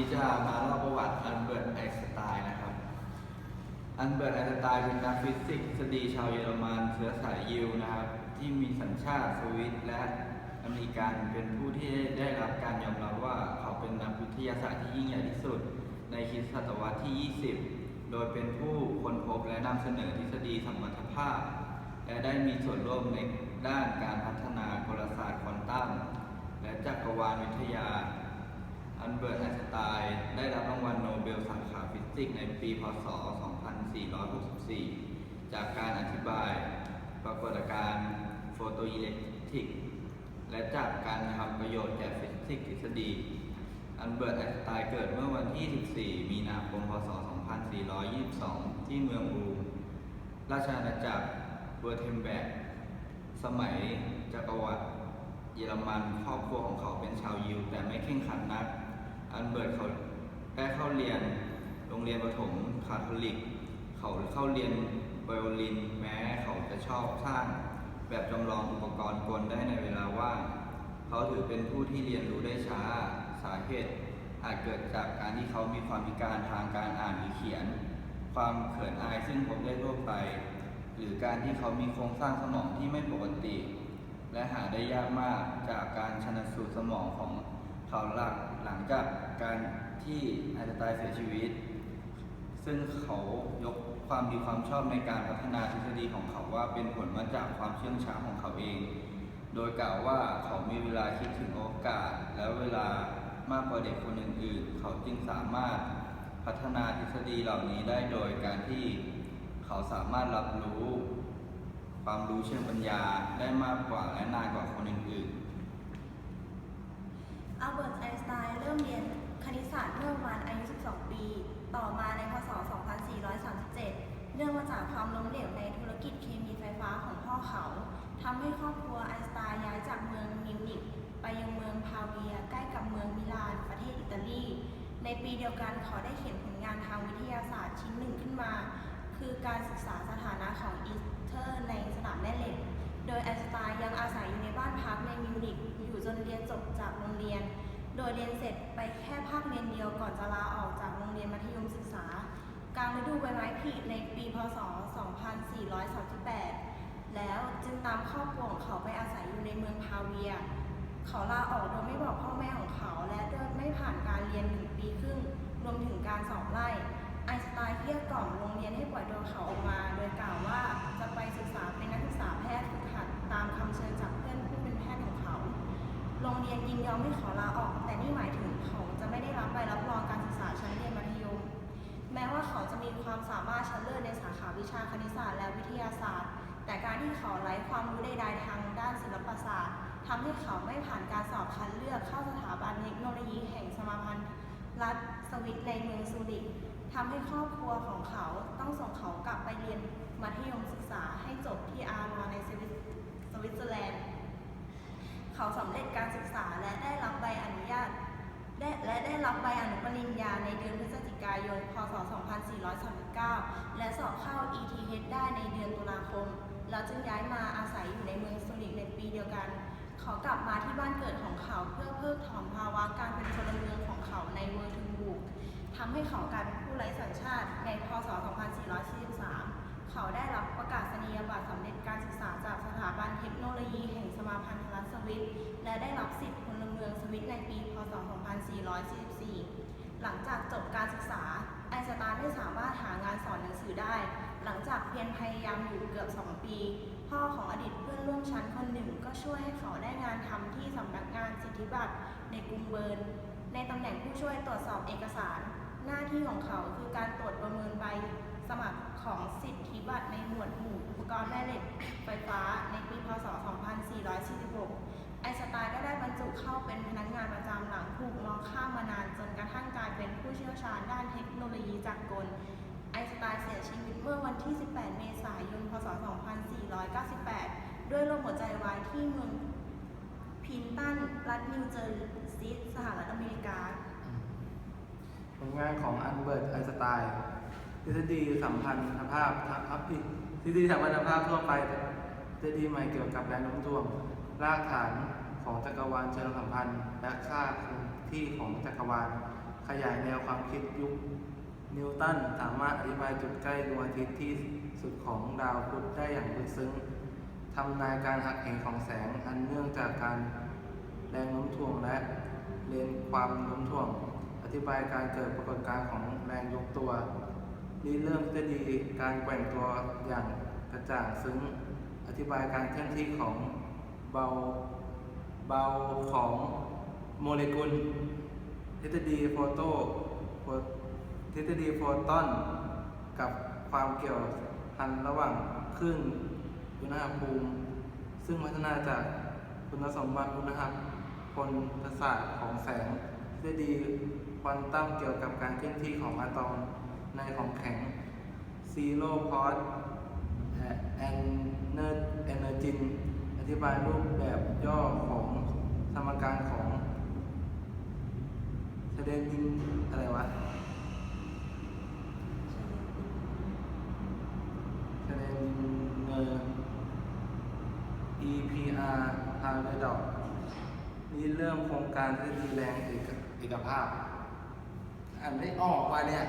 นี้จะมาเล่าประวัติอันเบิร์ตไอน์สไตน์นะครับ อันเบิร์ตไอน์สไตน์เป็นนักฟิสิกส์ทฤษฎีชาวเยอรมันเชื้อสายยิวนะครับ ที่มีสัญชาติสวิตและอเมริกันเป็นผู้ที่ได้รับการยอมรับว่าเขาเป็นนักวิทยาศาสตร์ที่ยิ่งใหญ่ที่สุด ในคริสตศตวรรษที่ 20 โดยเป็นผู้ค้นพบและนำเสนอทฤษฎีสมรรถภาพ และได้มีส่วนร่วมในด้านการพัฒนากลศาสตร์ควอนตัมและจักรวาลวิทยา อันเบิร์ตไอน์สไตน์ได้รับรางวัลโนเบลสาขาฟิสิกส์ในปี พศ 2464 จากการอธิบาย ปรากฏการณ์โฟโตอิเล็กทริก และจากการทำประโยชน์แก่ฟิสิกส์ทฤษฎี อันเบิร์ตไอน์สไตน์เกิดเมื่อวันที่ 14 มีนาคม พศ 2422 ที่เมืองอูมราชอาณาจักรเวอร์เทมแบก สมัยจักรวรรดิเยอรมันครอบครัวของเขาเป็นชาวยิว แต่ไม่เข่งขันนัก อันเบิร์ตเขาได้เข้าเรียนโรงเรียนประถมคาทอลิก เขาเข้าเรียนไวโอลิน แม้เขาจะชอบสร้างแบบจำลองอุปกรณ์กลได้ในเวลาว่างเขาถือเป็นผู้ที่เรียนรู้ได้ช้าสาเหตุอาจเกิดจากการที่เขามีความพิการทางการอ่านหรือเขียน ความเขินอายซึ่งพบได้ทั่วไป หรือการที่เขามีโครงสร้างสมองที่ไม่ปกติ และหาได้ยากมากจากการชนสูตรสมองของ เขาหลักหลังจากการที่ไอน์สไตน์เสียชีวิต ซึ่งเขายกความดีความชอบในการพัฒนาทฤษฎีของเขาว่าเป็นผลมาจากความเชื่องช้าของเขาเอง โดยกล่าวว่าเขามีเวลาคิดถึงโอกาส และเวลามากกว่าเด็กคนอื่น ๆ เขาจึงสามารถพัฒนาทฤษฎีเหล่านี้ได้โดยการที่เขาสามารถรับรู้ ความรู้เชิงปัญญาได้มากกว่าและนานกว่าคนอื่นๆ อัลเบิร์ตไอน์สไตน์เริ่มเรียนคณิตศาสตร์เมื่อประมาณอายุ 12 ปี ต่อมาในพศ 2437 เนื่องมาจากความล้มเหลวในธุรกิจเคมีไฟฟ้าของพ่อเขาทำให้ครอบครัวไอน์สไตน์ย้ายจากเมืองมิวนิกไปยังเมืองพาเวียใกล้กับเมืองมิลานประเทศอิตาลี ในปีเดียวกันเขาได้เขียนผลงานทางวิทยาศาสตร์ชิ้นหนึ่งขึ้นมา คือการศึกษาสถานะของ ดยเรียนเสร็จไปแค่ภาคเรียนเดียวก่อนจะลาออกจากโรงเรียนมัธยมศึกษา กลางฤดูใบไม้ผลิในปีพศ 2438 แล้วจึงตามครอบครัวของเขาไปอาศัยอยู่ในเมืองพาเวีย เขาลาออกโดยไม่บอกพ่อแม่ของเขาและโดยไม่ผ่านการ โรงเรียนยินยอมให้เขาลาออก แต่นี่หมายถึงเขาจะไม่ได้รับใบรับรองการศึกษาชั้นเรียนมัธยม แม้ว่าเขาจะมีความสามารถชั้นเลิศในสาขาวิชาคณิตศาสตร์และวิทยาศาสตร์ แต่การที่เขาไร้ความรู้ใดๆทางด้านศิลปศาสตร์ทำให้เขาไม่ผ่านการสอบคัดเลือกเข้าสถาบันเทคโนโลยีแห่งสมาพันธ์รัฐสวิตในเมืองซูริกทำให้ครอบครัวของเขาต้องส่งเขากลับไปเรียน ยน พศ 2439 และสอบเข้า ETH ได้ในเดือนตุลาคม แล้วจึงย้ายมาอาศัยอยู่ในเมืองซูริกในปีเดียวกัน เขากลับมาที่บ้านเกิดของเขาเพื่อเพิกถอนภาวะการเป็นพลเมืองของเขาในเวอร์ทึงบูกทำให้เขากลายเป็นผู้ไร้สัญชาติใน พศ 2443 เขาได้รับประกาศนียบัตรสำเร็จการศึกษาจากสถาบันเทคโนโลยีแห่งสมาพันธรัฐสวิตและได้รับสิทธิพลเมืองสวิตในปี พศ 2444 หลังจากจบการศึกษา ไอสไตน์ไม่สามารถหางานสอนหนังสือได้ หลังจากเพียรพยายามอยู่เกือบ 2 ปี พ่อของอดีตเพื่อนร่วมชั้นคนหนึ่งก็ช่วยให้เขาได้งานทำที่สำนักงานสิทธิบัตรในกรุงเบิร์น ในตำแหน่งผู้ช่วยตรวจสอบเอกสาร หน้าที่ของเขาคือการตรวจประเมินใบสมัครของสิทธิบัตรในหมวดหมู่อุปกรณ์แม่เหล็กไฟฟ้าในปีพศ 2446 ไอสไตน์ก็ได้บรรจุเข้าเป็นพนักงานประจำหลังถูกมองข้ามมานานจนกระทั่งกลายเป็นผู้เชี่ยวชาญด้านเทคโนโลยีจักรกล ไอสไตน์เสียชีวิตเมื่อวันที่ 18 เมษายน พศ 2498 ด้วยโรคหัวใจวายที่เมืองพินตัน รัฐนิวเจอร์ซีย์สหรัฐอเมริกา ผลงานของอันเบิร์ตไอน์สไตน์ทฤษฎีสัมพันธภาพทัพพิทฤษฎีสัมพันธภาพทั่วไปทฤษฎีใหม่เกี่ยวกับแรงโน้มถ่วง รากฐานของจักรวาลเชิงสัมพันธ์ และค่าคงที่ของจักรวาล ขยายแนวความคิดยุค นิวตันสามารถอธิบายจุดใกล้ดวงอาทิตย์ที่สุดของดาวพุธได้อย่างลึกซึ้งทำนายการหักเหของแสงอันเนื่องจากการแรงโน้มถ่วงและเลนความโน้มถ่วง อธิบายการเกิดปรากฏการณ์ของแรงยกตัวริเริ่มทฤษฎีการแกว่งตัวอย่างกระจ่างซึ้ง อธิบายการเคลื่อนที่ของ เบาเบาของโมเลกุลทฤษฎีโฟโตโฟทฤษฎีโฟตอน กับความเกี่ยวพันระหว่างคลื่นอุณหภูมิ ซึ่งพัฒนาจากคุณสมบัติอุณหพลศาสตร์ของแสงทฤษฎีควอนตัมเกี่ยวกับการเคลื่อนที่ของอะตอมในของแข็งซีโร่พอสแอนเนอร์เอเนอร์จิน ธิบายรูปแบบย่อของสมการของแสดงยิงอะไรวะแสดงยิงเงอ EPR พาราดอกนี่เรื่องโครงการทฤษฎีแรงเอกเอกภาพอ่านไม่ออกว่าเนี่ย